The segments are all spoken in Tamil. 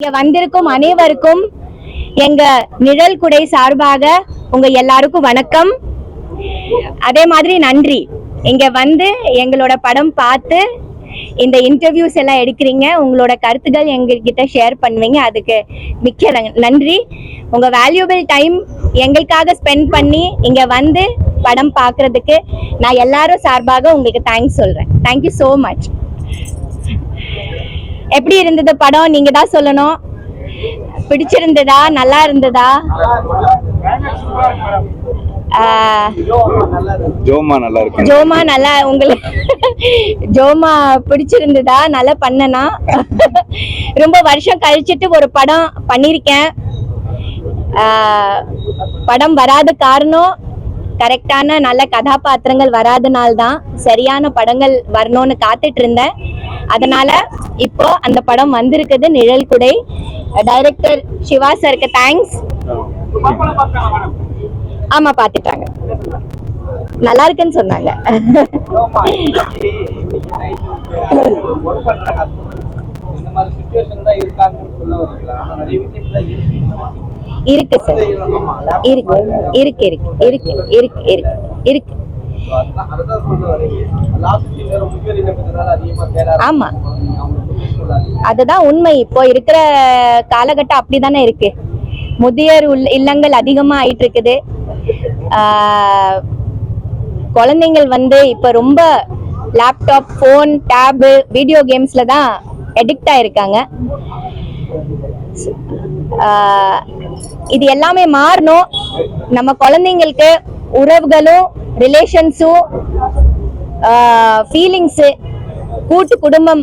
இங்க வந்திருக்கும் அனைவருக்கும் எங்க நிழல் குடை சார்பாக உங்க எல்லாருக்கும் வணக்கம். அதே மாதிரி நன்றி. இங்க வந்து எங்களோட படம் பார்த்து இந்த இன்டர்வியூஸ் எல்லாம் எடுக்கிறீங்க. உங்களோட கருத்துக்கள் எங்ககிட்ட ஷேர் பண்ணுவீங்க. அதுக்கு மிக்க நன்றி. உங்க வேல்யூபிள் டைம் எங்களுக்காக ஸ்பெண்ட் பண்ணி இங்க வந்து படம் பார்க்கறதுக்கு நான் எல்லாரும் சார்பாக உங்களுக்கு தேங்க்ஸ் சொல்றேன். தேங்க்யூ ஸோ மச் எப்படி இருந்தது படம்? நீங்க தான் சொல்லணும். பிடிச்சிருந்ததா? நல்லா இருந்ததா? ஜோமா நல்லா இருக்கு ஜோமா நல்லா உங்களுக்கு ஜோமா பிடிச்சிருந்ததா? நல்லா பண்ணனா? ரொம்ப வருஷம் கழிச்சிட்டு ஒரு படம் பண்ணியிருக்கேன் ஆஹ், படம் வராத காரணம் கரெக்டான நல்ல கதாபாத்திரங்கள் வராதனால தான் சரியான படங்கள் வரணும்னு காத்துட்டு இருந்தேன். அதனால இப்போ அந்த படம் வந்திருக்குது நிழல் குடை. டைரக்டர் சிவா சருக்கு தேங்க்ஸ் ஆமா பாத்துட்டாங்க நல்லா இருக்குன்னு சொன்னாங்க. இருக்கு இருக்கு சார் இருக்கு இருக்கு இருக்கு இருக்கு இருக்கு இருக்கு இருக்கு. ஆமா. அதுதான் உண்மை. இப்போ இருக்கிற காலகட்டம் அப்படிதானே இருக்கு. முதியோர் உள்- இல்லங்கள் அதிகமா ஆயிட்டு இருக்குது குழந்தைங்கள் வந்து இப்ப ரொம்ப லேப்டாப் ஃபோன் டேபு வீடியோ கேம்ஸ்ல தான் எடிக்ட் ஆயிருக்காங்க. இது எல்லாமே மாறணும். நம்ம குழந்தைங்களுக்கு உறவுகளும் ரிலேஷன்ஸும் ஃபீலிங்ஸு கூட்டு குடும்பம்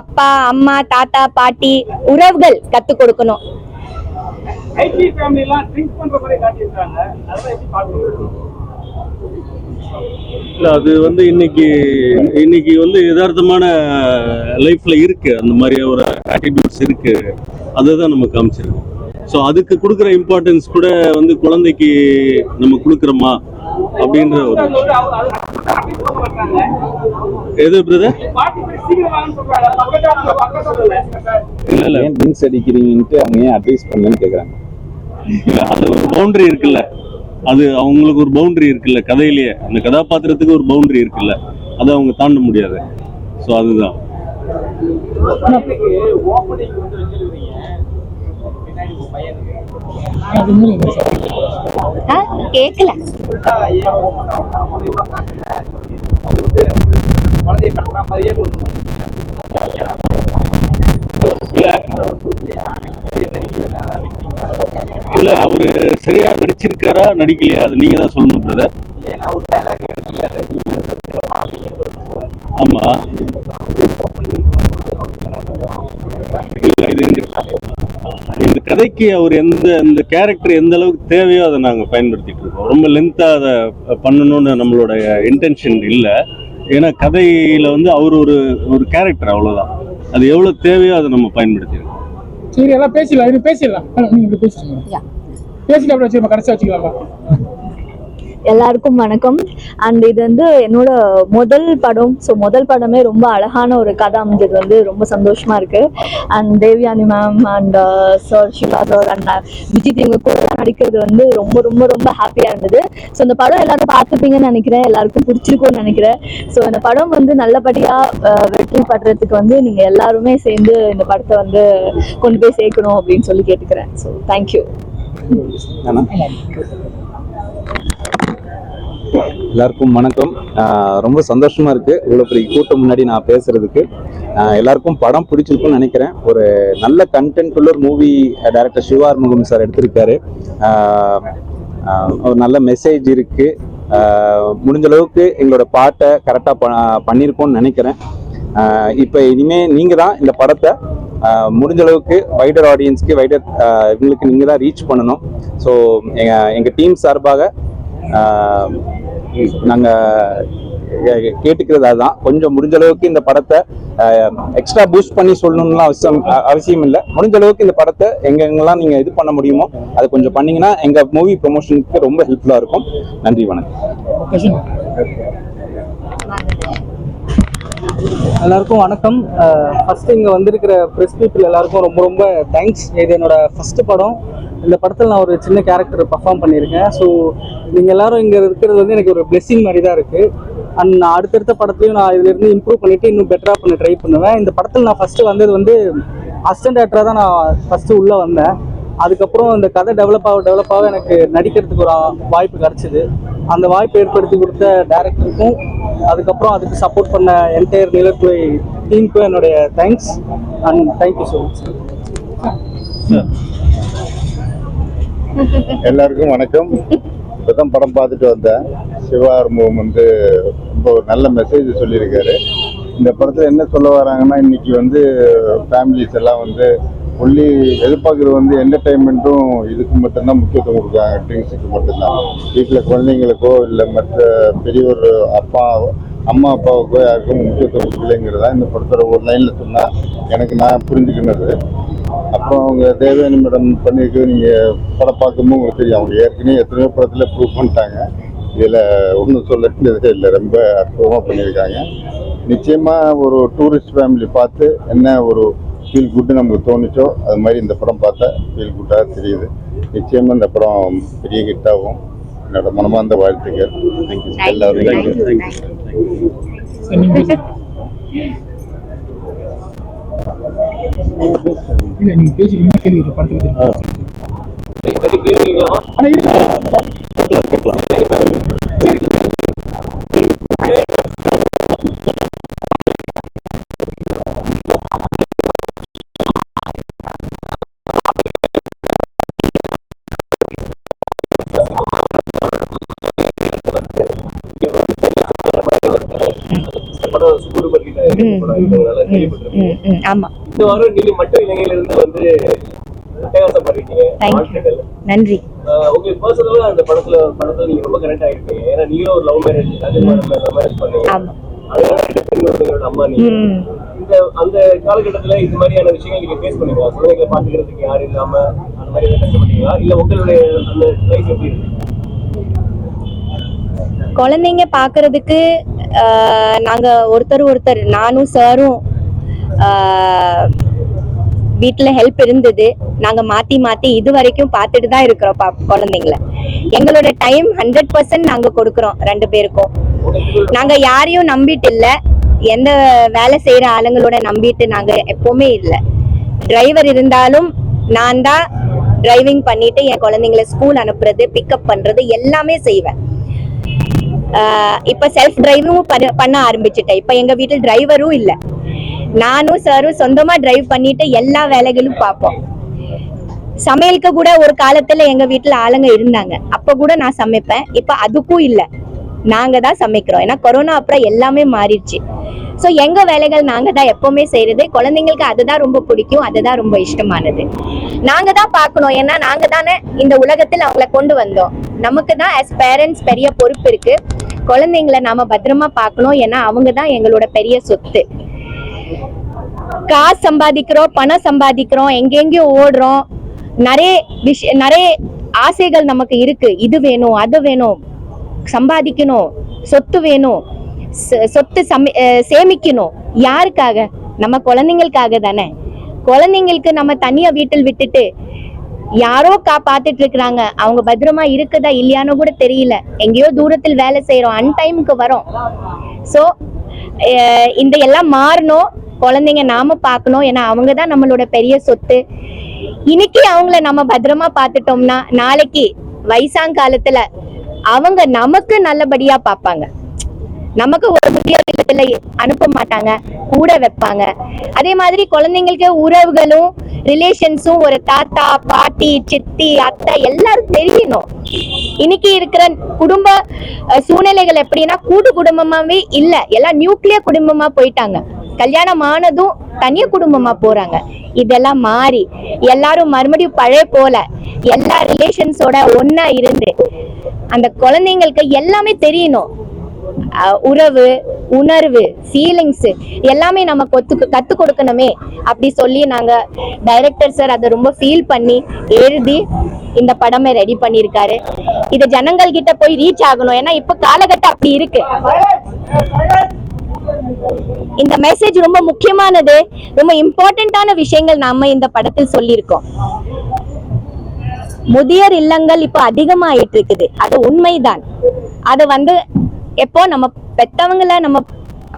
அப்பா அம்மா தாத்தா பாட்டி உறவுகள் கத்து கொடுக்கணும். இல்ல அது வந்து இன்னைக்கு இன்னைக்கு வந்து யதார்த்தமான லைஃப்ல இருக்கு. அந்த மாதிரி ஒரு ஆட்டிடியூட்ஸ் இருக்கு. அதுதான் நம்ம காமிச்சிருக்கோம். ஸோ அதுக்கு கொடுக்குற இம்பார்ட்டன்ஸ் கூட வந்து குழந்தைக்கு நம்ம கொடுக்குறோமா அப்படின்ற ஒரு எது பிரதர் இல்ல இல்ல ட்ரிங்க்ஸ் அடிக்கிறீங்கன்ட்டு அவங்க ஏன் அட்வைஸ் பண்ணுன்னு கேக்குறாங்க. இல்ல, அது ஒரு பவுண்டரி இருக்குல்ல. அது அவங்களுக்கு ஒரு பவுண்டரி இருக்குல்ல கதையிலேயே. அந்த கதாபாத்திரத்துக்கு ஒரு பவுண்டரி இருக்குல்ல. அதை அவங்க தாண்ட முடியாது. ஸோ அதுதான். பையனுக்கு கேக்கல. அவர் இல்ல அவரு சரியா நடிச்சிருக்காரா நடிக்கலையா? அது நீங்க தான் சொல்லணும் பிரதர் ஆமா. இல்ல இது இந்த கதைக்கு அவர் எந்த இந்த கேரக்டர் எந்த அளவுக்கு தேவையோ அதை நாங்க பயன்படுத்திட்டு இருக்கோம். ரொம்ப லென்த்தா அதை பண்ணணும்னு நம்மளோட இன்டென்ஷன் இல்ல. ஏன்னா கதையில வந்து அவர் ஒரு ஒரு கேரக்டர் அவ்வளவுதான். அது எவ்வளவு தேவையோ அதை நம்ம பயன்படுத்தியிருக்கோம் சரி எல்லாம் பேசிடலாம். இது பேசிடலாம். Yeah. பேசிட்டு அப்புறம் வச்சுக்கோங்க கடைசி வச்சுக்கலாமா எல்லாருக்கும் வணக்கம். அண்ட் இது வந்து என்னோட முதல் படம். ஸோ முதல் படமே ரொம்ப அழகான ஒரு கதை அமைஞ்சது வந்து ரொம்ப சந்தோஷமா இருக்கு. And Devayani ma'am and sir Siva sir and Vijith இவங்க கூட நடிக்கிறது வந்து ரொம்ப ரொம்ப ரொம்ப ஹாப்பியா இருந்தது. ஸோ இந்த படம் எல்லாரும் பார்த்துப்பீங்கன்னு நினைக்கிறேன். எல்லாருக்கும் பிடிச்சிருக்கும்னு நினைக்கிறேன். ஸோ இந்த படம் வந்து நல்லபடியா அஹ், வெற்றி படுறதுக்கு வந்து நீங்க எல்லாருமே சேர்ந்து இந்த படத்தை வந்து கொண்டு போய் சேர்க்கணும் அப்படின்னு சொல்லி கேட்டுக்கிறேன். ஸோ தேங்க்யூ எல்லாருக்கும் வணக்கம். ரொம்ப சந்தோஷமா இருக்கு. இவ்வளோ பெரிய கூட்டம் முன்னாடி நான் பேசுறதுக்கு. எல்லாருக்கும் படம் பிடிச்சிருக்கும்னு நினைக்கிறேன். ஒரு நல்ல கண்டென்ட் உள்ள ஒரு மூவி டைரக்டர் சிவார் முகம் சார் எடுத்திருக்காரு. ஒரு நல்ல மெசேஜ் இருக்கு. முடிஞ்ச அளவுக்கு எங்களோட பாட்டை கரெக்டாக ப பண்ணியிருக்கோம்னு நினைக்கிறேன். இப்போ இனிமே நீங்கள் தான் இந்த படத்தை முடிஞ்ச அளவுக்கு வைடர் ஆடியன்ஸ்க்கு வைடர் இவங்களுக்கு நீங்கள் தான் ரீச் பண்ணணும். ஸோ எங்கள் எங்கள் டீம் சார்பாக நாங்கள் நாங்க கேட்டுக்கிறது அதுதான். கொஞ்சம் முடிஞ்ச அளவுக்கு இந்த படத்தை எக்ஸ்ட்ரா பூஸ்ட் பண்ணி சொல்லணும்லாம் அவசியம் அவசியம் இல்லை. முடிஞ்ச அளவுக்கு இந்த படத்தை எங்கெங்கெல்லாம் நீங்க இது பண்ண முடியுமோ அதை கொஞ்சம் பண்ணீங்கன்னா எங்கள் மூவி ப்ரொமோஷனுக்கு ரொம்ப ஹெல்ப்ஃபுல்லாக இருக்கும். நன்றி வணக்கம். எல்லாருக்கும் வணக்கம். ஃபஸ்ட்டு இங்கே வந்திருக்கிற ப்ரெஸ் பீப்புள் எல்லாருக்கும் ரொம்ப ரொம்ப தேங்க்ஸ் இது என்னோட ஃபஸ்ட்டு படம். இந்த படத்தில் நான் ஒரு சின்ன கேரக்டர் பர்ஃபார்ம் பண்ணியிருக்கேன். ஸோ நீங்கள் எல்லாரும் இங்கே இருக்கிறது வந்து எனக்கு ஒரு blessing மாதிரி தான் இருக்குது அண்ட் நான் அடுத்தடுத்த படத்துலையும் நான் இதிலிருந்து இம்ப்ரூவ் பண்ணிவிட்டு இன்னும் பெட்டராக பண்ண ட்ரை பண்ணுவேன். இந்த படத்தில் நான் ஃபஸ்ட்டு வந்தது வந்து அசிஸ்டன்ட் ஆக்டராக தான் நான் ஃபஸ்ட்டு உள்ளே வந்தேன். அதுக்கப்புறம் இந்த கதை டெவலப் ஆக டெவலப் ஆக எனக்கு நடிக்கிறதுக்கு ஒரு வாய்ப்பு கிடச்சிது. அந்த வாய்ப்பு ஏற்படுத்தி கொடுத்த டேரக்டருக்கும் அதுக்கப்புறம் அதுக்கு சப்போர்ட் பண்ண என்டையர் நிலக்குவை டீமுக்கும் என்னுடைய thanks and thank you so much எல்லாருக்கும் வணக்கம். இப்பதான் படம் பார்த்துட்டு வந்தேன். சிவா வந்து ரொம்ப ஒரு நல்ல மெசேஜ் சொல்லியிருக்காரு. இந்த படத்தில் என்ன சொல்ல வராங்கன்னா இன்னைக்கு வந்து ஃபேமிலிஸ் எல்லாம் வந்து ஒன்லி எதிர்பார்க்குறது வந்து என்டர்டைன்மெண்ட்டும் இதுக்கு மட்டும்தான் முக்கியத்துவம் கொடுக்குறாங்க ட்ரிங்க்ஸுக்கு மட்டும்தான். வீட்டில் குழந்தைங்களுக்கோ இல்லை மற்ற பெரியவர் அப்பா அம்மா அப்பாவுக்கோ யாருக்கும் முக்கியத்துவம் கொடுக்கலைங்கிறதா இந்த படத்தோட ஒரு லைனில் சொன்னால் எனக்கு நான் புரிஞ்சுக்கினது. அப்புறம் அவங்க தேவயானி மேடம் பண்ணியிருக்கிறது நீங்கள் படம் பார்க்கும்போது உங்களுக்கு தெரியும். அவங்க ஏற்கனவே எத்தனையோ படத்தில் ப்ரூவ் பண்ணிட்டாங்க. இதில் ஒன்றும் சொல்ல வேண்டியதே இல்லை. ரொம்ப அற்புதமாக பண்ணியிருக்காங்க. நிச்சயமாக ஒரு டூரிஸ்ட் ஃபேமிலி பார்த்து என்ன ஒரு ஃபீல் குட்டு நமக்கு தோணுச்சோ அது மாதிரி இந்த படம் பார்த்தா ஃபீல் குட்டாக தெரியுது நிச்சயமாக இந்த படம் பெரிய ஹிட்டாகும் என்னோட மனமார்ந்த வாழ்த்துக்கள் எல்லாரும் கேள்வி ஆமா. இந்த வாரம் நீங்க மட்டும் இலங்கையில இருந்து வந்து நன்றி. உங்களுக்கு பர்சனலா அந்த படத்துல படத்துல நீங்க ரொம்ப கனெக்ட் ஆயிருக்கீங்க ஏன்னா நீங்களும் ஒரு லவ் மேரேஜ் லவ் மேரேஜ் பண்ணீங்க. அதனால அம்மா நீங்க. இந்த அந்த காலகட்டத்துல இந்த மாதிரியான விஷயங்கள் நீங்க ஃபேஸ் பண்ணீங்களா? குழந்தைகளை பாத்துக்கிறதுக்கு யாரும் இல்லாம அந்த மாதிரி கஷ்டப்பட்டீங்களா இல்ல உங்களுடைய அந்த லைஃப் எப்படி இருக்கு? குழந்தைங்க பார்க்கறதுக்கு ஆஹ், நாங்க ஒருத்தர் ஒருத்தர் நானும் சாரும் வீட்டில் ஹெல்ப் இருந்தது. நாங்க மாத்தி மாத்தி இது வரைக்கும் பார்த்துட்டு தான் இருக்கிறோம் பா குழந்தைங்கள. எங்களோட டைம் ஹண்ட்ரட் பர்சன்ட் நாங்க கொடுக்குறோம் ரெண்டு பேருக்கும். நாங்க யாரையும் நம்பிட்டு இல்ல. எந்த வேலை செய்யற ஆளுங்களோட நம்பிட்டு நாங்க எப்பவுமே இல்ல. டிரைவர் இருந்தாலும் நான் தான் டிரைவிங் பண்ணிட்டு என் குழந்தைங்கள ஸ்கூல் அனுப்புறது பிக்கப் பண்றது எல்லாமே செய்வேன். இப்ப செல்ஃப் டிரைவும் பண்ண ஆரம்பிச்சுட்டேன். இப்ப எங்க வீட்டில் டிரைவரும் இல்ல. நானும் சாரும் சொந்தமா டிரைவ் பண்ணிட்டு எல்லா வேலைகளும் பார்ப்போம். சமையலுக்கு கூட ஒரு காலத்துல எங்க வீட்டுல ஆளுங்க இருந்தாங்க. அப்ப கூட நான் சமைப்பேன். இப்ப அதுக்கும் இல்ல. நாங்க தான் சமைக்கிறோம். ஏன்னா கொரோனா அப்புறம் எல்லாமே மாறிடுச்சு. ஸோ எங்க வேலைகள் நாங்க தான் எப்பவுமே செய்யறது குழந்தைங்களுக்கு அதுதான் ரொம்ப பிடிக்கும். அதுதான் ரொம்ப இஷ்டமானது. நாங்க தான் பார்க்கணும். ஏன்னா நாங்க தானே இந்த உலகத்தில் அவங்கள கொண்டு வந்தோம். நமக்கு தான் as பேரண்ட்ஸ் பெரிய பொறுப்பு இருக்கு. குழந்தைங்கள நாம பத்திரமா பார்க்கணும். ஏன்னா அவங்க தான் எங்களோட பெரிய சொத்து. காசு சம்பாதிக்கிறோம் பணம் சம்பாதிக்கிறோம் எங்கெங்கயோ ஓடுறோம். நிறைய விஷய நிறைய ஆசைகள் நமக்கு இருக்கு. இது வேணும் அது வேணும். சம்பாதிக்கணும் சொத்து வேணும். சொத்து சமி சேமிக்கணும். யாருக்காக? நம்ம குழந்தைங்களுக்காக தானே. குழந்தைங்களுக்கு நம்ம தனியா வீட்டில் விட்டுட்டு யாரோ கா இருக்கிறாங்க அவங்க பத்திரமா இருக்குதா இல்லையான்னு கூட தெரியல. எங்கேயோ தூரத்தில் வேலை செய்யறோம் அன்டைமுக்கு வரோம். ஸோ இந்த எல்லாம் மாறணும். குழந்தைங்க நாம பார்க்கணும். ஏன்னா அவங்க தான் நம்மளோட பெரிய சொத்து. இன்னைக்கு அவங்கள நம்ம பத்திரமா பார்த்துட்டோம்னா நாளைக்கு வயசாங்காலத்துல அவங்க நமக்கு நல்லபடியா பார்ப்பாங்க. நமக்கு ஒரு முதியோர் இல்லத்துல அனுப்ப மாட்டாங்க கூட வைப்பாங்க. அதே மாதிரி குழந்தைங்களுக்கு உறவுகளும் ரிலேஷன்ஸும் ஒரு தாத்தா பாட்டி சித்தி அத்தை எல்லாரும் தெரியணும். இன்னைக்கு இருக்கிற குடும்ப சூழ்நிலைகள் எப்படின்னா கூட்டு குடும்பமாவே இல்ல. எல்லாம் நியூக்ளியர் குடும்பமா போயிட்டாங்க. கல்யாணம் ஆனதும் தனிய குடும்பமா போறாங்க. இதெல்லாம் மாறி எல்லாரும் மறுபடியும் பழைய போல எல்லா ரிலேஷன்ஸோட ஒண்ணா இருந்து அந்த குழந்தைங்களுக்கு எல்லாமே தெரியணும். உறவு உணர்வு ஃபீலிங்ஸ் எல்லாமே நம்ம கொத்து கத்து கொடுக்கணுமே அப்படி சொல்லி நாங்க டைரக்டர் சார் அதை ரொம்ப ஃபீல் பண்ணி எழுதி இந்த படமே ரெடி பண்ணியிருக்காரு. இது ஜனங்கள் கிட்ட போய் ரீச் ஆகணும். ஏன்னா இப்ப காலகட்டம் அப்படி இருக்கு. இந்த மெசேஜ் ரொம்ப முக்கியமானது ரொம்ப இம்பார்ட்டன்டான விஷயங்கள் நாம இந்த படத்தில் சொல்லியிருக்கோம். முதியோர் இல்லங்கள் இப்போ அதிகமாயிட்டு இருக்குது. அது உண்மைதான். அது வந்து எப்போ நம்ம பெத்தவங்கள நம்ம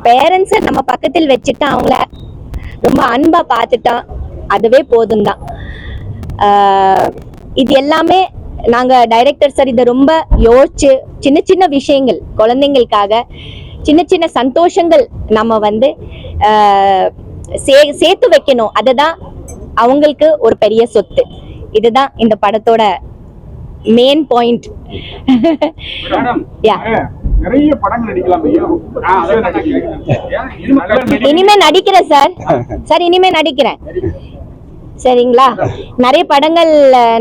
பேரண்ட்ஸை நம்ம பக்கத்தில் வச்சுட்டு அவங்கள ரொம்ப அன்பா பார்த்துட்டா அதுவே போதும் தான் இது எல்லாமே நாங்க டைரக்டர் சார் இதை ரொம்ப யோசிச்சு சின்ன சின்ன விஷயங்கள் குழந்தைங்களுக்காக சின்ன சின்ன சந்தோஷங்கள் நம்ம வந்து ஆஹ், சே சேர்த்து வைக்கணும். அதுதான் அவங்களுக்கு ஒரு பெரிய சொத்து. இதுதான் இந்த படத்தோட மெயின் பாயிண்ட் யா நிறைய படங்கள் நடிக்கலாம் இனிமே நடிக்கிறேன் சார். சார் இனிமே நடிக்கிறேன். சரிங்களா? நிறைய படங்கள்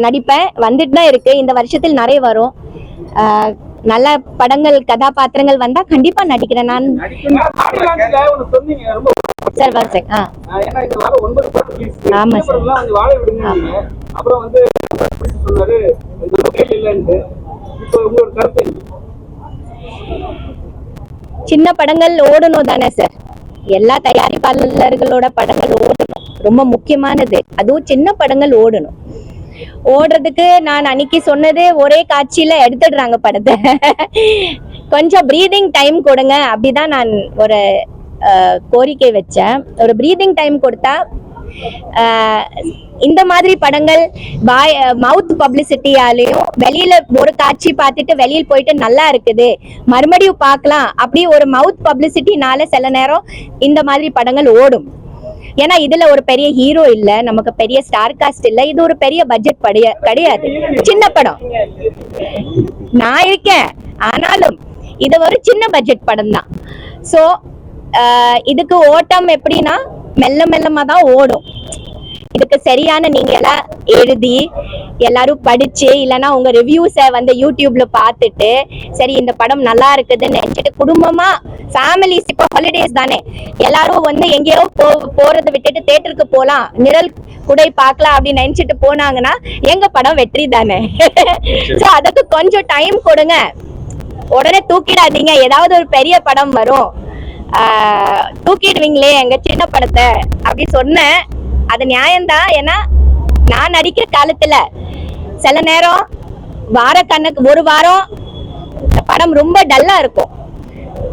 நடிப்பேன். வந்துட்டு தான் இருக்கு. இந்த வருஷத்தில் நிறைய வரும். நல்ல படங்கள் கதாபாத்திரங்கள் வந்தா கண்டிப்பா நடிக்கிறேன். நான் ஒண்ணு சொன்னீங்க. ரொம்ப சார் வாசக் ஆ. ஆமா சார். அப்புறம் வந்து சொன்னாரு இந்த கையில் இல்லைன்ட்டு இப்போ உங்களோட கருத்து என்ன? சின்ன படங்கள் ஓடணும் தானே சார் எல்லா தயாரிப்பாளர்களோட படங்கள் ஓடணும். ரொம்ப முக்கியமானது. அதுவும் சின்ன படங்கள் ஓடணும். ஓடுறதுக்கு நான் அன்னைக்கு சொன்னது ஒரே காட்சியில எடுத்துடுறாங்க படத்தை. கொஞ்சம் ப்ரீதிங் டைம் கொடுங்க. அப்படிதான் நான் ஒரு அஹ், கோரிக்கை வச்சேன். ஒரு ப்ரீதிங் டைம் கொடுத்தா இந்த மாதிரி படங்கள் பாய் மவுத் பப்ளிசிட்டியாலையும் வெளியில ஒரு காட்சி பார்த்துட்டு வெளியில் போயிட்டு நல்லா இருக்குது. மறுபடியும் பார்க்கலாம். அப்படி ஒரு மவுத் பப்ளிசிட்டினால சில நேரம் இந்த மாதிரி படங்கள் ஓடும். ஏன்னா இதுல ஒரு பெரிய ஹீரோ இல்ல நமக்கு பெரிய ஸ்டார் காஸ்ட் இல்ல இது ஒரு பெரிய பட்ஜெட் படைய கிடையாது. சின்ன படம். நான் இருக்கேன். ஆனாலும் இது ஒரு சின்ன பட்ஜெட் படம் தான் ஸோ இதுக்கு ஓட்டம் எப்படின்னா மெல்ல மெல்லமா தான் ஓடும். இதுக்கு சரியான நீங்க எல்லாம் எழுதி எல்லாரும் படிச்சு இல்லைன்னா உங்க ரிவ்யூஸை வந்து யூடியூப்ல பார்த்துட்டு சரி இந்த படம் நல்லா இருக்குதுன்னு நினைச்சிட்டு குடும்பமா ஃபேமிலிஸ் இப்போ ஹாலிடேஸ் தானே. எல்லாரும் வந்து எங்கேயோ போ போறதை விட்டுட்டு தேட்டருக்கு போலாம். நிழல் குடை பார்க்கலாம் அப்படின்னு நினைச்சிட்டு போனாங்கன்னா எங்க படம் வெற்றி தானே. ஸோ அதுக்கு கொஞ்சம் டைம் கொடுங்க. உடனே தூக்கிடாதீங்க. ஏதாவது ஒரு பெரிய படம் வரும். தூக்கிடுவீங்களே எங்க சின்ன படத்தை அப்படி சொன்னேன். அது நியாயம்தான். ஏன்னா நான் நடிக்கிற காலத்துல சில நேரம் வார கணக்கு ஒரு வாரம் படம் ரொம்ப டல்லா இருக்கும்.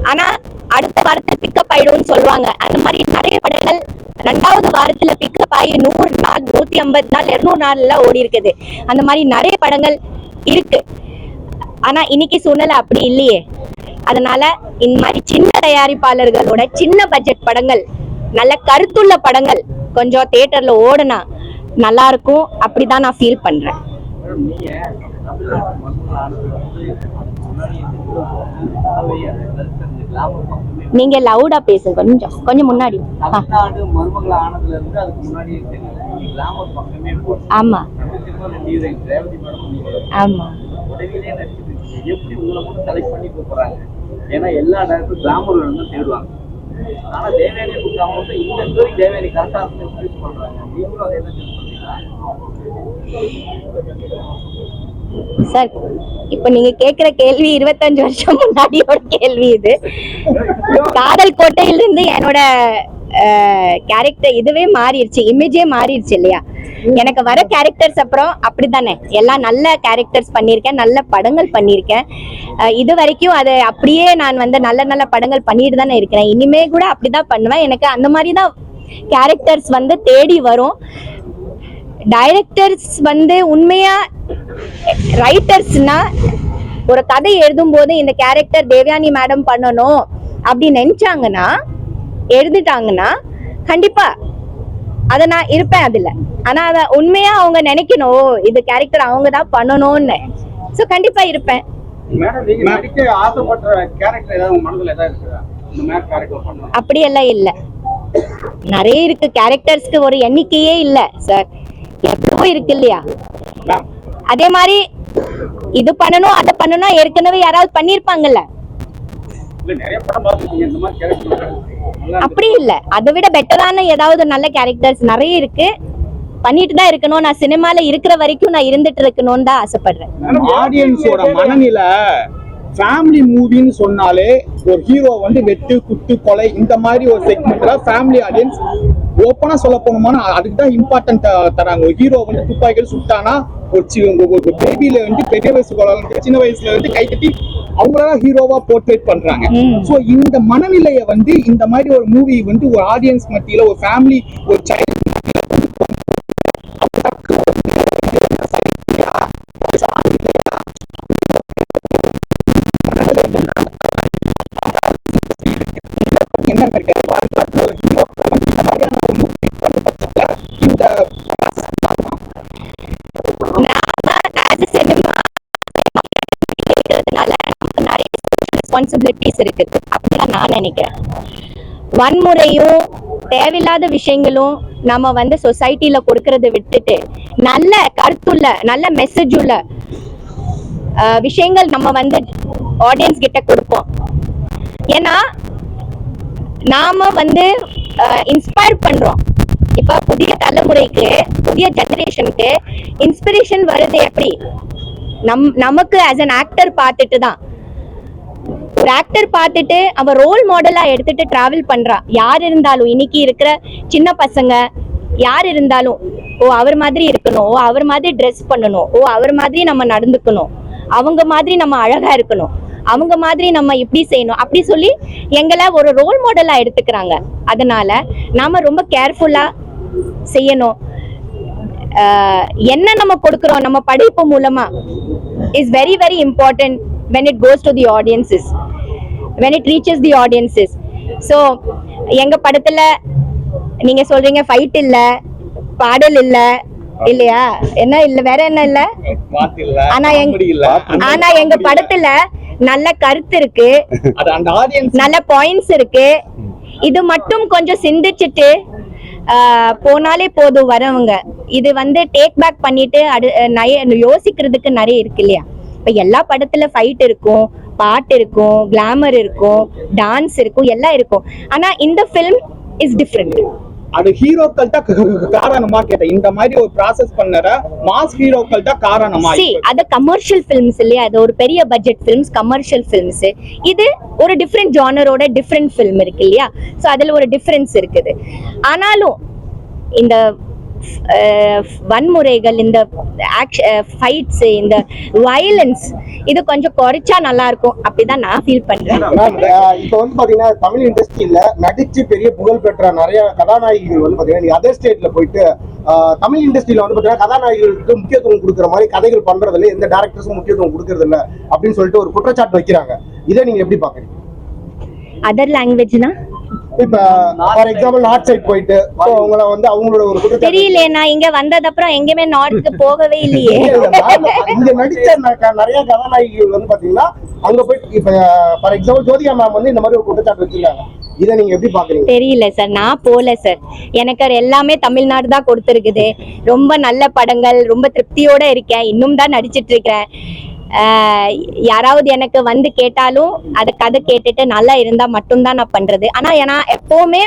ஆனா அடுத்த வாரத்துல பிக்கப் ஆயிடும்னு சொல்லுவாங்க. அந்த மாதிரி நிறைய படங்கள் ரெண்டாவது வாரத்துல பிக்கப் ஆகி நூறு நாள் நூத்தி ஐம்பது நாள் இருநூறு நாள் எல்லாம் ஓடி இருக்குது. அந்த மாதிரி நிறைய படங்கள் இருக்கு. ஆனா இன்னைக்கு சூழ்நிலை அப்படி இல்லையே. அதனால இந்த மாதிரி சின்ன தயாரிப்பாளர்களோட சின்ன பட்ஜெட் படங்கள் நல்ல கருத்துள்ள படங்கள் கொஞ்சம் தியேட்டர்ல ஓடுனா நல்லா இருக்கும் அப்படிதான் நான் ஃபீல் பண்றேன். நீங்க லவுடா பேசுங்க. கொஞ்சம் கொஞ்சம் முன்னாடி. ஆமா. ஆமா. உதவியிலே நடிச்சிருக்கீங்க எப்படி உங்களை மட்டும் செலக்ட் பண்ணி கூப்பிடுறாங்க? ஏன்னா எல்லா டேரக்டரும் வேணும் தான் தேடுவாங்க. ஆனா தேவயானி கொடுக்காம மட்டும் இந்த ஸ்டோரி தேவயானி கரெக்டா யூஸ் பண்றாங்க நீங்களும் அதே தான் பண்றீங்களா? சார் இப்ப நீங்க கேக்குற கேள்வி இருபத்தஞ்சு வருஷம் முன்னாடியோட கேள்வி இது. காதல் கோட்டையிலிருந்து என்னோட கேரக்டர் இதுவே மாறிடுச்சு இமேஜே மாறிடுச்சு இல்லையா? எனக்கு வர கேரக்டர்ஸ் அப்புறம் அப்படித்தானே? எல்லாம் நல்ல கேரக்டர்ஸ் பண்ணியிருக்கேன் நல்ல படங்கள் பண்ணியிருக்கேன். இது வரைக்கும் அது அப்படியே நான் வந்து நல்ல நல்ல படங்கள் பண்ணிட்டு தானே இருக்கிறேன். இனிமே கூட அப்படிதான் பண்ணுவேன். எனக்கு அந்த மாதிரி தான் கேரக்டர்ஸ் வந்து தேடி வரும். டைரக்டர்ஸ் வந்து உண்மையா ரைட்டர்ஸ்னா ஒரு கதை எழுதும் போது இந்த கேரக்டர் தேவயானி மேடம் பண்ணணும் அப்படி நினைச்சாங்கன்னா எழுதிட்டாங்கன்னா கண்டிப்பா அத நான் இருப்பேன் அதுல. ஆனா அத உண்மையா அவங்க நினைக்கணும். இது கேரக்டர் அவங்க தான் பண்ணணும்னு. சோ கண்டிப்பா இருப்பேன். அப்படியெல்லாம் இல்ல. நிறைய இருக்கு. கேரக்டர்ஸ்க்கு ஒரு எண்ணிக்கையே இல்ல சார் எவ்வளவோ இருக்கு இல்லையா? அதே மாதிரி இது பண்ணணும் அதை பண்ணணும் ஏற்கனவே யாராவது பண்ணிருப்பாங்கல்ல இல்ல நிறைய படம் பார்த்துருக்கீங்க இந்த மாதிரி கேரக்டர் அப்படி இல்ல. அதை விட பெட்டரான ஏதாவது நல்ல கேரக்டர்ஸ் நிறைய இருக்கு. பண்ணிட்டு தான் இருக்கணும். நான் சினிமால இருக்கிற வரைக்கும் நான் இருந்துட்டு இருக்கணும்னு தான் ஆசைப்படுறேன். ஆடியன்ஸோட மனநிலை. ஃபேமிலி மூவின்னு சொன்னாலே ஒரு ஹீரோ வந்து வெட்டு குத்து கொலை இந்த மாதிரி ஒரு செக்மெண்ட்ல ஃபேமிலி ஆடியன்ஸ் ஓப்பனா சொல்ல போனோம்னா அதுக்கு தான் இம்பார்ட்டன்ட் தராங்க. ஒரு ஹீரோ வந்து துப்பாக்கிகள் சுட்டானா ஒரு ஒரு- பேபில வந்து பெரிய வயசு குழந்தை சின்ன வயசுல வந்து கை கட்டி அவங்களதான் ஹீரோவா போர்ட்ரேட் பண்றாங்க. சோ இந்த மனநிலையை வந்து இந்த மாதிரி ஒரு மூவி வந்து ஒரு ஆடியன்ஸ் மத்தியில ஒரு ஃபேமிலி ஒரு சைல்ட் என்ன ரெஸ்பான்சிபிலிட்டிஸ் இருக்கு. அப்படிதான் நான் நினைக்கிறேன். வன்முறையும் தேவையில்லாத விஷயங்களும் நம்ம வந்து சொசைட்டில கொடுக்கறத விட்டுட்டு நல்ல கருத்துள்ள நல்ல மெசேஜ் உள்ள விஷயங்கள் நம்ம வந்து ஆடியன்ஸ் கிட்ட கொடுப்போம். ஏன்னா நாம வந்து இன்ஸ்பயர் பண்றோம். இப்ப புதிய தலைமுறைக்கு புதிய ஜெனரேஷனுக்கு இன்ஸ்பிரேஷன் வருது எப்படி? நம் நமக்கு ஆஸ் அன் ஆக்டர் பார்த்துட்டு தான். ஒரு ஆக்டர் பார்த்துட்டு அவ ரோல் மாடலா எடுத்துட்டு டிராவல் பண்றா. யார் இருந்தாலும் இன்னைக்கு இருக்கிற சின்ன பசங்க யார் இருந்தாலும் ஓ அவர் மாதிரி இருக்கணும் ஓ அவர் மாதிரி ட்ரெஸ் பண்ணணும் ஓ அவர் மாதிரி நம்ம நடந்துக்கணும் அவங்க மாதிரி நம்ம அழகா இருக்கணும் அவங்க மாதிரி நம்ம இப்படி செய்யணும் அப்படி சொல்லி எங்களை ஒரு ரோல் மாடலா எடுத்துக்கிறாங்க. அதனால நாம ரொம்ப கேர்ஃபுல்லா செய்யணும். என்ன நம்ம கொடுக்குறோம் நம்ம படைப்பு மூலமா is very very important when it goes to the audiences. When it reaches the audiences. So எங்க படத்துல நீங்க சொல்றீங்க ஃபைட் இல்ல பாடல் இல்ல இல்லையா? என்ன இல்ல வேற என்ன இல்ல? ஆனா எங்க- ஆனா எங்க படத்துல நல்ல கருத்து இருக்கு. நல்ல பாயிண்ட்ஸ் இருக்கு. இது மட்டும் கொஞ்சம் சிந்திச்சுட்டு போனாலே போதும் வரவங்க. இது வந்து டேக் பேக் பண்ணிட்டு அடு யோசிக்கிறதுக்கு நிறைய இருக்கு இல்லையா? இப்ப எல்லா படத்துல ஃபைட் இருக்கும். பாட்டு இருக்கும் கிளாமர் இருக்கும் டான்ஸ் இருக்கும் எல்லாம் இருக்கும். ஆனா இந்த ஃபிலிம் இஸ் டிஃப்ரெண்ட் அது ஹீரோக்கள் தான் க- க- காரணமா கேட்டேன். இந்த மாதிரி ஒரு ப்ராசஸ் பண்ணற மாஸ் ஹீரோக்கள் தான் காரணமா சி அது கமர்ஷியல் ஃபிலிம்ஸ் இல்லையா? அது ஒரு பெரிய பட்ஜெட் ஃபிலிம்ஸ் கமர்ஷியல் ஃபிலிம்ஸ் இது ஒரு டிஃப்ரெண்ட் ஜானரோட டிஃப்ரெண்ட் ஃபிலிம் இருக்கு இல்லையா? ஸோ அதில் ஒரு டிஃப்ரென்ஸ் இருக்குது. ஆனாலும் இந்த வன்முறைகள் இந்த ஃபைட்ஸ் இந்த வயலன்ஸ் இது கொஞ்சம் குறைச்சா நல்லா இருக்கும் அப்படிதான் நான் ஃபீல் பண்றேன். இப்போ வந்து பாத்தீங்கன்னா தமிழ் இண்டஸ்ட்ரியில நடிச்சு பெரிய புகழ் பெற்ற நிறைய கதாநாயகிகள் வந்து பாத்தீங்கன்னா அதர் ஸ்டேட்ல போயிட்டு தமிழ் இண்டஸ்ட்ரியில வந்து பாத்தீங்கன்னா கதாநாயகிகளுக்கு முக்கியத்துவம் கொடுக்குற மாதிரி கதைகள் பண்றது இல்ல எந்த டேரக்டர்ஸும் முக்கியத்துவம் கொடுக்கறது இல்ல அப்படின்னு சொல்லிட்டு ஒரு குற்றச்சாட்டு வைக்கிறாங்க. இதை நீங்க எப்படி பாக்குறீங்க அதர் லாங்குவேஜ்னா இப்ப ஃபார் எக்ஸாம்பிள் நார்த் சைட் போயிட்டு so அவங்கள வந்து அவங்களோட ஒரு குற்றச்சாட்டு தெரியலையே நான் இங்க வந்தது அப்புறம் எங்கேயுமே நார்த்துக்கு போகவே இல்லையே. இங்க நடிச்ச ந- நிறைய கதாநாயகிகள் வந்து பாத்தீங்கன்னா அங்க போயிட்டு இப்ப ஃபார் எக்ஸாம்பிள் ஜோதிகா மேம் வந்து இந்த மாதிரி ஒரு குற்றச்சாட்டு வச்சிருக்காங்க. இதை நீங்க எப்படி பாக்குறீங்க? தெரியல சார் நான் போல சார் எனக்கு எல்லாமே தமிழ்நாடு தான் கொடுத்துருக்குது. ரொம்ப நல்ல படங்கள் ரொம்ப திருப்தியோட இருக்கேன். இன்னும் தான் நடிச்சிட்டு இருக்கிறேன். யாராவது எனக்கு வந்து கேட்டாலும் அதை கதை கேட்டுட்டு நல்லா இருந்தா மட்டும்தான் நான் பண்றது. ஆனா ஏன்னா எப்பவுமே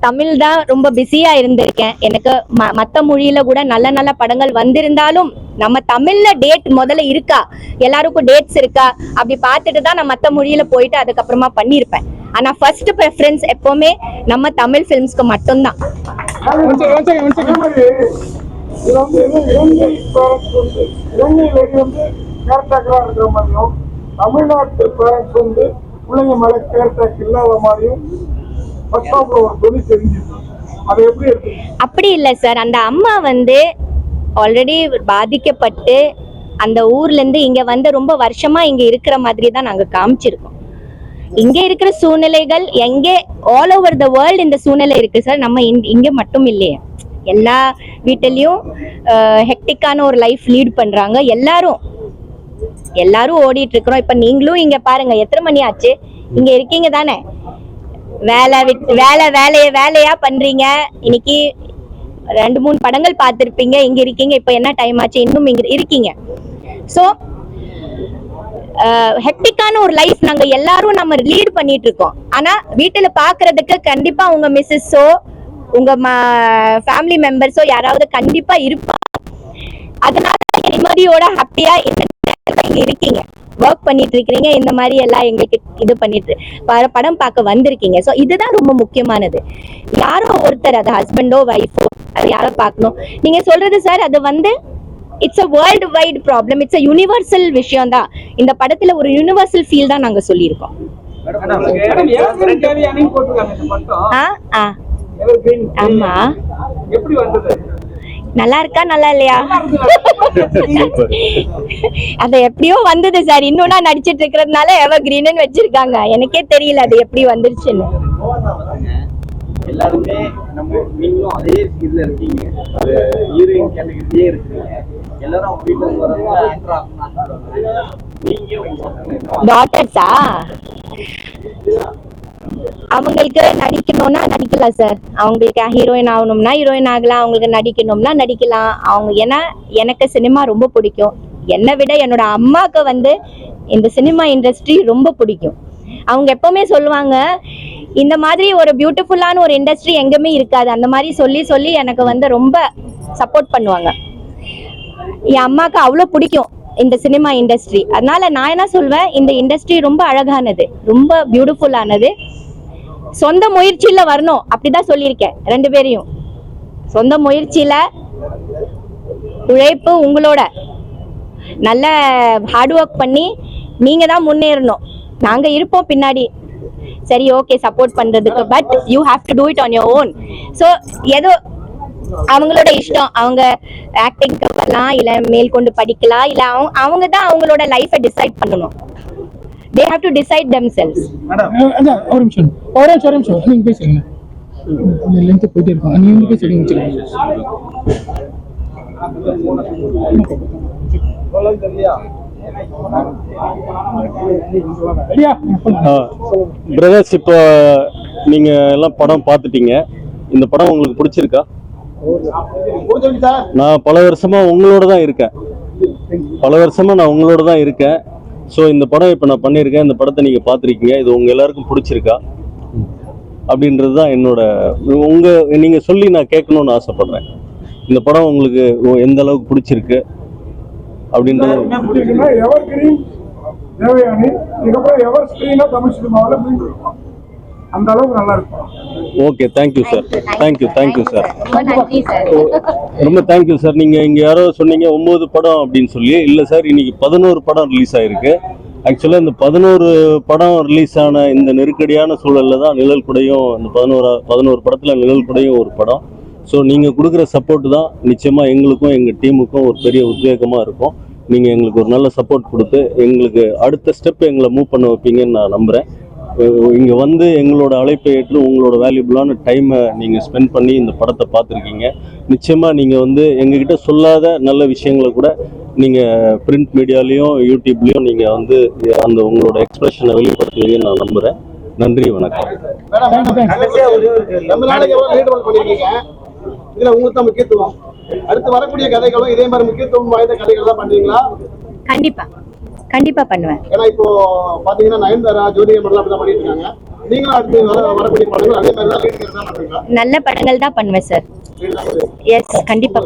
தமிழ் தான் ரொம்ப பிஸியா இருந்திருக்கேன். எனக்கு ம- மத்த மொழியில கூட நல்ல நல்ல படங்கள் வந்திருந்தாலும் நம்ம தமிழ்ல டேட் முதல்ல இருக்கா? எல்லாருக்கும் டேட்ஸ் இருக்கா? அப்படி பார்த்துட்டு தான் நான் மத்த மொழியில போயிட்டு அதுக்கப்புறமா பண்ணியிருப்பேன். ஆனா ஃபர்ஸ்ட் ப்ரெஃபரன்ஸ் எப்பவுமே நம்ம தமிழ் ஃபிலிம்ஸ்க்கு மட்டும்தான். வந்து இலங்கை பேரண்ட்ஸ் வந்து வந்து இருக்கிற மாதிரியும் தமிழ்நாட்டு பேரண்ட்ஸ் வந்து பிள்ளைங்க கேர்டேக் இல்லாத மாதிரியும் ஒரு துணி அதை எப்படி அப்படி இல்லை சார். அந்த அம்மா வந்து ஆல்ரெடி பாதிக்கப்பட்டு அந்த ஊர்ல இருந்து இங்க வந்து ரொம்ப வருஷமா இங்க இருக்கிற மாதிரி தான் நாங்க காமிச்சிருக்கோம். இங்க இருக்கிற சூழ்நிலைகள் எங்கே ஆல் ஓவர் த வேர்ல்டு இந்த சூழ்நிலை இருக்கு சார். நம்ம இங்க- இங்க மட்டும் இல்லையே. எல்லா வீட்டிலையும் ஹெக்டிக்கான ஒரு லைஃப் லீட் பண்றாங்க. எல்லாரும். எல்லாரும் ஓடிட்டு இருக்கிறோம் இப்ப நீங்களும் இங்க பாருங்க எத்தனை மணி ஆச்சு? இங்க இருக்கீங்க தானே. வேலை விட்டு வேலை வேலையை வேலையா பண்றீங்க. இன்னைக்கு ரெண்டு மூணு படங்கள் பார்த்துருப்பீங்க. இங்க இருக்கீங்க. இப்ப என்ன டைம் ஆச்சு? இன்னும் இங்க இருக்கீங்க. ஸோ ஹெக்டிக்கான ஒரு லைஃப் நாங்க எல்லாரும் நம்ம லீட் பண்ணிட்டு இருக்கோம் ஆனா வீட்டுல பாக்குறதுக்கு கண்டிப்பா உங்க மிஸ்ஸஸோ உங்க ஃபேமிலி மெம்பர்ஸோ யாராவது கண்டிப்பா இருப்பாங்க அதனால நிம்மதியோட ஹாப்பியா இந்த இருக்கீங்க ஒர்க் பண்ணிட்டு இருக்கிறீங்க இந்த மாதிரி எல்லாம் எங்களுக்கு இது பண்ணிட்டு படம் பார்க்க வந்திருக்கீங்க ஸோ இதுதான் ரொம்ப முக்கியமானது யாரோ ஒருத்தர் அது ஹஸ்பண்டோ ஒய்ஃபோ அது யாரோ பார்க்கணும் நீங்க சொல்றது சார் அது வந்து it's a worldwide problem it's a universal விஷயம் தான் இந்த படத்துல ஒரு யூனிவர்சல் ஃபீல் தான் நாங்க சொல்லியிருக்கோம் ஆ ஆ ஆமா. எப்படி வந்தது? நல்லா இருக்கா நல்லா இல்லையா? அது எப்படியோ வந்தது சார். இன்னும் நான் நடிச்சிட்டு இருக்கிறதுனால எவர் கிரீன்னு வச்சிருக்காங்க. எனக்கே தெரியல அது எப்படி வந்துருச்சுன்னு. எல்லாருமே நம்ம நீங்களும் அதே இதுல இருக்கீங்க. ஒரு ஹீரோயின் கேட்டகரியே இருக்கீங்க. எல்லாரும் நீங்க உங்க டாட்டர்ஸா அவங்களுக்கு நடிக்கணும்னா நடிக்கலாம் சார். அவங்களுக்கு ஹீரோயின் ஆகணும்னா ஹீரோயின் ஆகலாம். அவங்களுக்கு நடிக்கணும்னா நடிக்கலாம். அவங்க ஏன்னா எனக்கு சினிமா ரொம்ப பிடிக்கும். என்னை விட என்னோட அம்மாவுக்கு வந்து இந்த சினிமா இண்டஸ்ட்ரி ரொம்ப பிடிக்கும். அவங்க எப்பவுமே சொல்லுவாங்க இந்த மாதிரி ஒரு பியூட்டிஃபுல்லான ஒரு இண்டஸ்ட்ரி எங்கேயுமே இருக்காது. அந்த மாதிரி சொல்லி சொல்லி எனக்கு வந்து ரொம்ப சப்போர்ட் பண்ணுவாங்க. என் அம்மாவுக்கு அவ்வளோ பிடிக்கும் இந்த சினிமா இண்டஸ்ட்ரி அதனால நான் என்ன சொல்வேன் இந்த இண்டஸ்ட்ரி ரொம்ப அழகானது. ரொம்ப பியூட்டிஃபுல்லானது சொந்த முயற்சியில வரணும். அப்படிதான் சொல்லியிருக்கேன் ரெண்டு பேரையும். சொந்த முயற்சியில உழைப்பு உங்களோட. நல்ல ஹார்ட் ஒர்க் பண்ணி நீங்க தான் முன்னேறணும். நாங்க இருப்போம் பின்னாடி. சரி ஓகே சப்போர்ட் பண்றதுக்கு but you have to do it on your own so ஏதோ அவங்களோட இஷ்டம். அவங்க ஆக்டிங்க்கு வரலாம் இல்ல மேல்கொண்டு படிக்கலாம் இல்ல அவங்க அவங்க தான் அவங்களோட லைஃபை டிசைட் பண்ணணும். They have to decide themselves ஒரு நிமிஷம். ஒரே நிமிஷம், ஒரு நிமிஷம். நீங்க கொஞ்சம் லென்த் போயிட்டே இருக்கும். நீங்க வந்து பேசுறீங்க வச்சுக்கோங்க ஐயா பிரதர்ஸ் இப்போ நீங்க எல்லாம் படம் பார்த்துட்டீங்க. இந்த படம் உங்களுக்கு பிடிச்சிருக்கா? நான் பல வருஷமா உங்களோட தான் இருக்கேன். பல வருஷமா நான் உங்களோட தான் இருக்கேன். ஸோ இந்த படம் இப்போ நான் பண்ணியிருக்கேன். இந்த படத்தை நீங்கள் பார்த்துருக்கீங்க. இது உங்கள் எல்லாருக்கும் பிடிச்சிருக்கா? அப்படின்றது தான் என்னோட உங்கள் நீங்கள் சொல்லி நான் கேட்கணும்னு ஆசைப்பட்றேன். இந்த படம் உங்களுக்கு எந்த அளவுக்கு பிடிச்சிருக்கு? அப்படின்றது எவர் கிரீன் இதுக்கப்புறம் எவர் தமிழ் சினிமாவில் மீண்டும் இருக்கும் அந்த அளவுக்கு நல்லா இருக்கும். Okay thank you sir thank you thank you sir ரொம்ப தேங்க்யூ சார் நீங்க இங்க யாரோ சொன்னீங்க ஒன்பது படம் அப்படின்னு சொல்லி. இல்ல சார் இன்னைக்கு பதினோரு படம் ரிலீஸ் ஆயிருக்கு. ஆக்சுவலா இந்த பதினோரு படம் ரிலீஸ் ஆன இந்த நெருக்கடியான சூழல்ல தான் நிழல் குடையும் இந்த பதினோரா பதினோரு படத்துல நிழல் குடையும் ஒரு படம். ஸோ நீங்க கொடுக்குற சப்போர்ட் தான் நிச்சயமா எங்களுக்கும் எங்க டீமுக்கும் ஒரு பெரிய உத்வேகமா இருக்கும். நீங்க எங்களுக்கு ஒரு நல்ல சப்போர்ட் கொடுத்து எங்களுக்கு அடுத்த ஸ்டெப் எங்களை மூவ் பண்ண வைப்பீங்கன்னு நான் நம்புறேன். அஹ் இங்க வந்து எங்களோட அழைப்பை ஏற்று உங்களோட வேல்யூபிளான டைமை நீங்க ஸ்பெண்ட் பண்ணி இந்த படத்தை பார்த்துருக்கீங்க. நிச்சயமா நீங்க வந்து எங்ககிட்ட சொல்லாத நல்ல விஷயங்களை கூட நீங்க பிரிண்ட் மீடியாலேயும் யூடியூப்லயும் நீங்க வந்து அந்த உங்களோட எக்ஸ்பிரஷனை வெளிப்படுத்துவீங்கன்னு நான் நம்புறேன். நன்றி வணக்கம். பண்ணிருக்கீங்க இதுல உங்களுக்கு தான் முக்கியத்துவம் அடுத்து வரக்கூடிய கதைகளும் இதே மாதிரி முக்கியத்துவம் வாய்ந்த கதைகள் தான் பண்றீங்களா கண்டிப்பா. கண்டிப்பா பண்ணுவேன். ஏன்னா இப்போ பாத்தீங்கன்னா நயன்தாரா ஜோதி அமர்லாம் அப்படிதான் பண்ணிட்டு இருக்காங்க. நீங்களும் அடுத்து வர வரக்கூடிய படங்கள் அதே மாதிரி தான் லீட் தான் பண்றீங்களா நல்ல படங்கள் தான் பண்ணுவேன் சார். எஸ் கண்டிப்பா